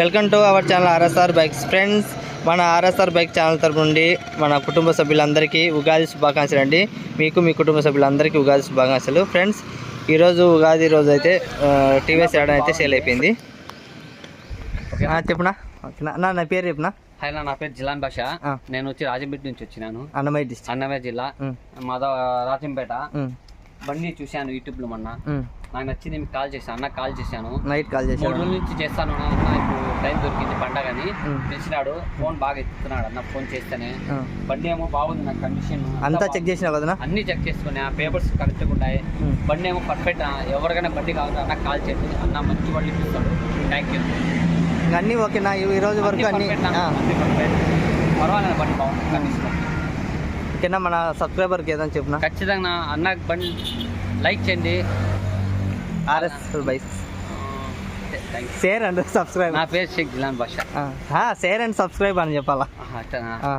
Welcome to our channel RSR bikes. Friends మన RSR bike channel తరపు నుండి మన కుటుంబ సభ్యులందరికీ ఉగాది శుభాకాంక్షలు అండి. మీకు మీ కుటుంబ సభ్యులందరికీ ఉగాది శుభాకాంక్షలు. ఫ్రెండ్స్ ఈరోజు ఉగాది రోజు అయితే టీవీఎస్ యాడ్ అయితే సేల్ అయిపోయింది. చెప్పునా? ఓకేనా? నా నా పేరు చెప్పునా? హాయ్ నా పేరు జిలాన్ భాష. నేను వచ్చి రాజంపేట నుంచి వచ్చినాను. అన్నమయ్య డిస్ట్రిక్ట్ అన్నమయ్య జిల్లా. మాద రాజంపేట. బండి చూశాను యూట్యూబ్లో మొన్న. నాకు నచ్చింది మీకు కాల్ చేశాను అన్న కాల్ చేశాను. నైట్ కాల్ మూడు చేశాను రోజుల నుంచి చేస్తాను అన్న ఇప్పుడు టైం దొరికింది పండగని. ఉమ్. పిలిచినాడు ఫోన్ బాగా ఎత్తుతున్నాడు అన్న ఫోన్ చేస్తేనే. బండి ఏమో బాగుంది నా కండిషన్ అంతా చెక్ చేసినావు కదనా అన్ని? చెక్ చేసుకుని ఆ పేపర్స్ కరెక్ట్గా ఉన్నాయి. బండి ఏమో పర్ఫెక్ట్ ఎవరికైనా బండి కావాలి అన్న కాల్ చేయండి. అన్న మంచి బండి ఇప్పిస్తాడు థ్యాంక్ యూ అన్నీ ఓకేనా? ఈ రోజు వరకు అన్ని పర్వాలేదు బండి బాగుంది కండిషన్ ఓకేనా? మన సబ్స్క్రైబర్కి ఏదైనా చెప్పునా? ఖచ్చితంగా అన్న బండి లైక్ చేయండి. RS bikes share and subscribe. నా పేరు షేక్ జిలాన్ భాష షేర్ అండ్ సబ్స్క్రైబ్ అని చెప్పాలా? ఆహా, అట్టనా? ఆ.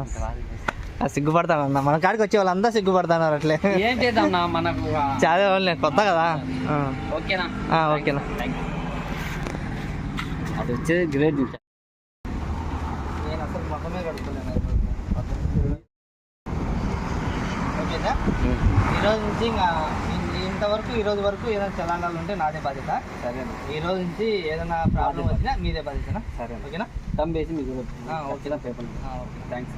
ఆ, సిగ్గుపడతాను అన్న మన కాడికి వచ్చే వాళ్ళంతా సిగ్గుపడతాను అట్లే. ఏం చేద్దాం మనకు చాలా వాళ్ళు కొత్త కదా. ఓకేనా? ఓకేనా. అది వచ్చేది గ్రేట్ నేను అసలు మొహమే కడుక్కున్నాను. ఓకేనా ఈరోజు నుంచి ఇంకా ఇంతవరకు ఈ రోజు వరకు ఏదైనా చలానాలు ఉంటే నాదే బాధ్యత. సరే ఈ రోజు నుంచి ఏదైనా ప్రాబ్లం వచ్చినా మీదే బాధ్యతనా? సరే ఓకేనా? తమ్ వేసి మీకు. ఓకేనా పేపర్ ఓకే. థ్యాంక్స్